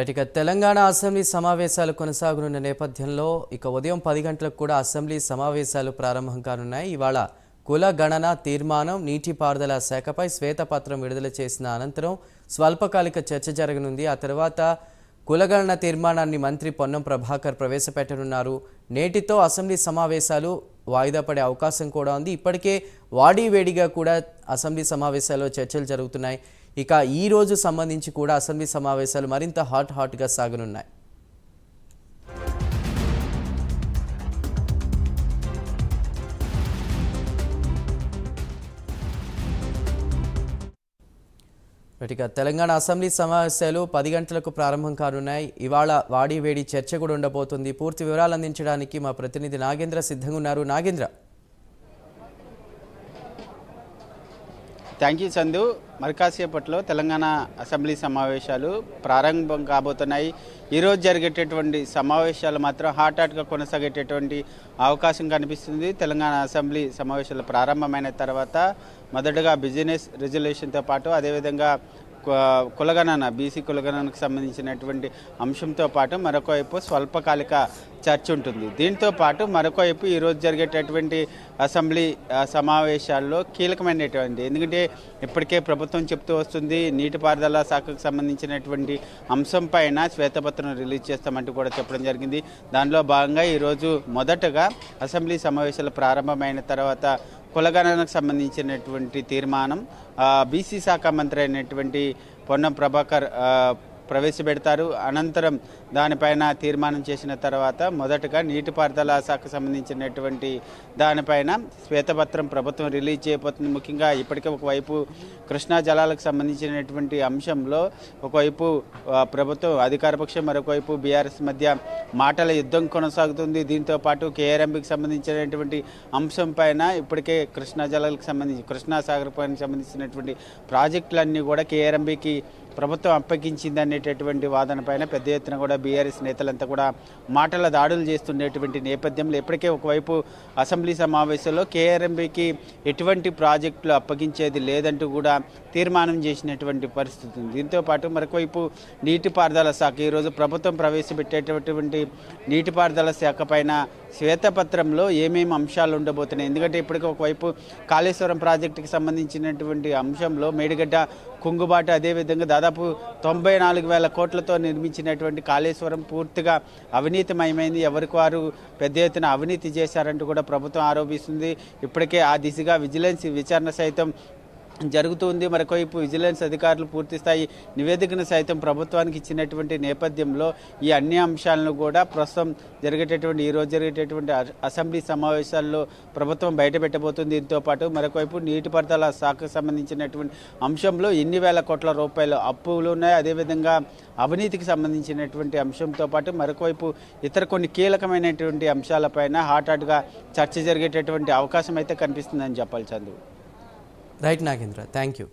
Right Telangana assembly సమావేశాలు కొనసాగనున్న నేపథ్యంలో ఇక ఉదయం పది గంటలకు కూడా అసెంబ్లీ సమావేశాలు ప్రారంభం కానున్నాయి. ఇవాళ కుల గణన తీర్మానం నీటిపారుదల శాఖపై శ్వేతపత్రం విడుదల చేసిన అనంతరం స్వల్పకాలిక చర్చ జరగనుంది. ఆ తర్వాత కులగణన తీర్మానాన్ని మంత్రి పొన్నం ప్రభాకర్ ప్రవేశపెట్టనున్నారు. నేటితో అసెంబ్లీ సమావేశాలు వాయిదా పడే అవకాశం కూడా ఉంది. ఇప్పటికే వాడి వేడిగా కూడా అసెంబ్లీ సమావేశాల్లో చర్చలు జరుగుతున్నాయి. ఇక ఈ రోజు సంబంధించి కూడా అసెంబ్లీ సమావేశాలు మరింత హాట్ హాట్గా సాగనున్నాయి. ఇక తెలంగాణ అసెంబ్లీ సమావేశాలు పది గంటలకు ప్రారంభం కానున్నాయి. ఇవాళ వాడి వేడి చర్చ కూడా ఉండబోతుంది. పూర్తి వివరాలు అందించడానికి మా ప్రతినిధి నాగేంద్ర సిద్ధంగా ఉన్నారు. నాగేంద్ర. థ్యాంక్ యూ చందు మరి కాసేపట్లో తెలంగాణ అసెంబ్లీ సమావేశాలు ప్రారంభం కాబోతున్నాయి. ఈరోజు జరిగేటటువంటి సమావేశాలు మాత్రం హార్ట్ హాట్గా కొనసాగేటటువంటి అవకాశం కనిపిస్తుంది. తెలంగాణ అసెంబ్లీ సమావేశాలు ప్రారంభమైన తర్వాత మొదటగా బిజినెస్ రిజల్యూషన్తో పాటు అదేవిధంగా కులగణన బీసీ కులగణనకు సంబంధించినటువంటి అంశంతో పాటు మరొక వైపు స్వల్పకాలిక చర్చ ఉంటుంది. దీంతో పాటు మరొక వైపు ఈరోజు జరిగేటటువంటి అసెంబ్లీ సమావేశాల్లో కీలకమైనటువంటి ఎందుకంటే ఇప్పటికే ప్రభుత్వం చెప్తూ వస్తుంది నీటిపారుదల శాఖకు సంబంధించినటువంటి అంశం పైన శ్వేతపత్రం రిలీజ్ చేస్తామంటూ కూడా చెప్పడం జరిగింది. దానిలో భాగంగా ఈరోజు మొదటగా అసెంబ్లీ సమావేశాలు ప్రారంభమైన తర్వాత కులగణనకు సంబంధించినటువంటి తీర్మానం బీసీ శాఖ మంత్రి అయినటువంటి పొన్నం ప్రభాకర్ ప్రవేశపెడతారు. అనంతరం దానిపైన తీర్మానం చేసిన తర్వాత మొదటగా నీటిపారుదల శాఖకు సంబంధించినటువంటి దానిపైన శ్వేతపత్రం ప్రభుత్వం రిలీజ్ చేయబోతుంది. ముఖ్యంగా ఇప్పటికే ఒకవైపు కృష్ణా జలాలకు సంబంధించినటువంటి అంశంలో ఒకవైపు ప్రభుత్వం అధికారపక్షం మరొకవైపు బీఆర్ఎస్ మధ్య మాటల యుద్ధం కొనసాగుతుంది. దీంతో పాటు కేఆర్ఎంబికి సంబంధించినటువంటి అంశం పైన ఇప్పటికే కృష్ణా జలాలకు సంబంధించి కృష్ణా సాగర్ పైన సంబంధించినటువంటి ప్రాజెక్టులన్నీ కూడా కేఆర్ఎంబికి ప్రభుత్వం అప్పగించింది అనేటటువంటి వాదన పైన పెద్ద ఎత్తున కూడా బీఆర్ఎస్ నేతలంతా కూడా మాటల దాడులు చేస్తుండేటువంటి నేపథ్యంలో ఇప్పటికే ఒకవైపు అసెంబ్లీ సమావేశంలో కేఆర్ఎంబికి ఎటువంటి ప్రాజెక్టులు అప్పగించేది లేదంటూ కూడా తీర్మానం చేసినటువంటి పరిస్థితి ఉంది. దీంతో పాటు మరొకవైపు నీటిపారుదల శాఖ ఈరోజు ప్రభుత్వం ప్రవేశపెట్టేటటువంటి నీటిపారుదల శాఖ పైన శ్వేతపత్రంలో ఏమేమి అంశాలు ఉండబోతున్నాయి? ఎందుకంటే ఇప్పటికీ ఒకవైపు కాళేశ్వరం ప్రాజెక్టుకి సంబంధించినటువంటి అంశంలో మేడిగడ్డ కుంగుబాటు అదేవిధంగా దాదాపు తొంభై నాలుగు వేల కోట్లతో నిర్మించినటువంటి కాళేశ్వరం పూర్తిగా అవినీతిమయమైంది. ఎవరికి వారు పెద్ద ఎత్తున అవినీతి చేశారంటూ కూడా ప్రభుత్వం ఆరోపిస్తుంది. ఇప్పటికే ఆ దిశగా విజిలెన్స్ విచారణ సైతం జరుగుతుంది. మరొకవైపు విజిలెన్స్ అధికారులు పూర్తి స్థాయి నివేదికను సైతం ప్రభుత్వానికి ఇచ్చినటువంటి నేపథ్యంలో ఈ అన్ని అంశాలను కూడా ప్రస్తుతం జరిగేటటువంటి ఈ రోజు జరిగేటటువంటి అసెంబ్లీ సమావేశాల్లో ప్రభుత్వం బయటపెట్టబోతుంది. దీంతో పాటు మరొకవైపు నీటిపారుదల శాఖకు సంబంధించినటువంటి అంశంలో ఎన్ని వేల కోట్ల రూపాయలు అప్పులు ఉన్నాయి అదేవిధంగా అవినీతికి సంబంధించినటువంటి అంశంతో పాటు మరొకవైపు ఇతర కొన్ని కీలకమైనటువంటి అంశాలపైన హాట్ హాట్గా చర్చ జరిగేటటువంటి అవకాశం అయితే కనిపిస్తుందని చెప్పాలి Chandru right Nagendra thank you